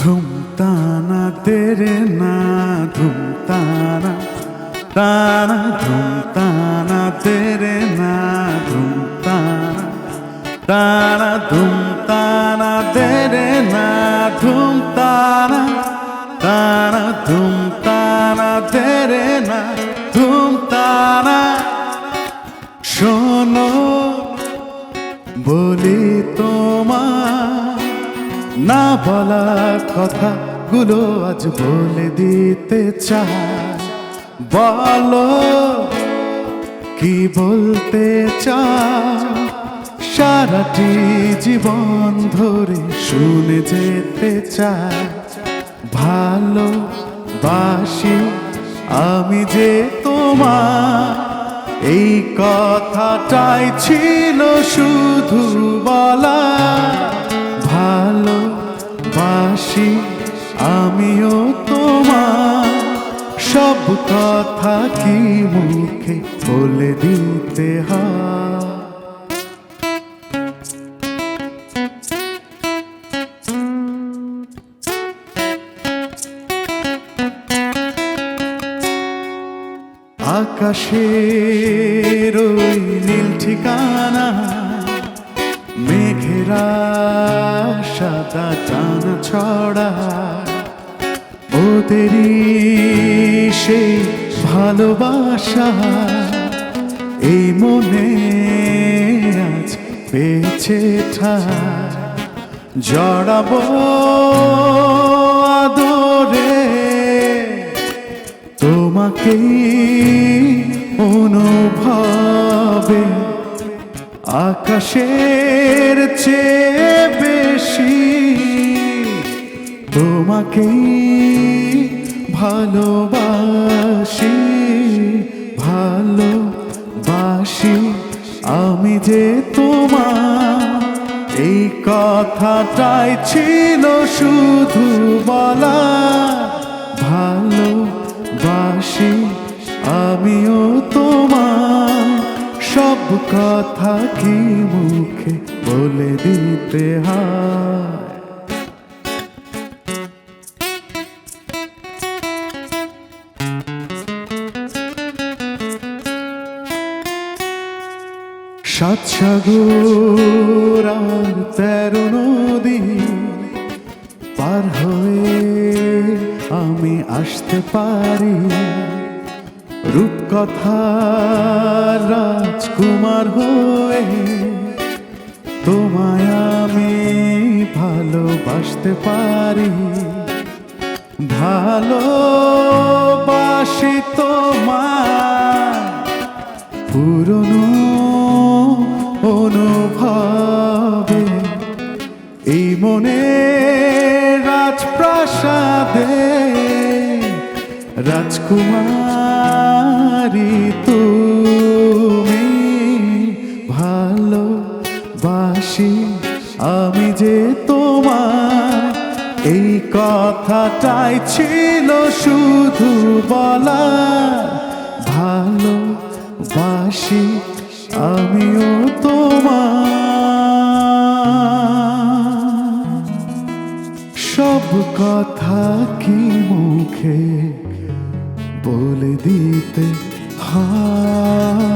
ধুম তানা তেরে না ধুম তানা তানা ধুম তানা তেরে না ধুম তানা তানা ধুম তানা তেরে না ধুম তানা তানা তেরে না, ধুমতানা। শোনো, বলি তোমার না বলা কথাগুলো আজ বলে দিতে চাই। বলো, কি বলতে চাও সারাটি জীবন ধরে শুনে যেতে চাই। ভালো বাসি আমি যে তোমার এই কথাটাই ছিল শুধু বলা। আমিও তোমার সব কথা কি মুখে বলে দিতে হয়? আকাশের ওই নীল ঠিকানা, মেঘেরা সাদা টানা ছড়া ওদেরই সেই ভালোবাসা, এই মনে আজ পেয়েছে ঠায় জড়াবো আদরে, তোমাকেই অনুভবে, আকাশের চেয়ে বেশি, তোমাকেই ভালোবাসি ভালোবাসি। আমি যে তোমার, এই কথাটাই ছিল শুধু বলা। ভালোবাসি, আমিও তোমার। সব কথা কি মুখে বলে দিতে হয়? সাত সাগর আর তেরো নদী পার হয়ে আমি আসতে পারি। রূপকথা রাজকুমার হয়ে তোমায় আমি ভালোবাসতে পারি। ভালোবাসি মনে রাজপ্রাসাদে রাজকুমারী তুমি ভালোবাসি। আমি যে তোমার, এই কথাটাই ছিল শুধু বলা ভালোবাসি, আমিও তোমার। সব কথা কি মুখে বলে দিতে হয়?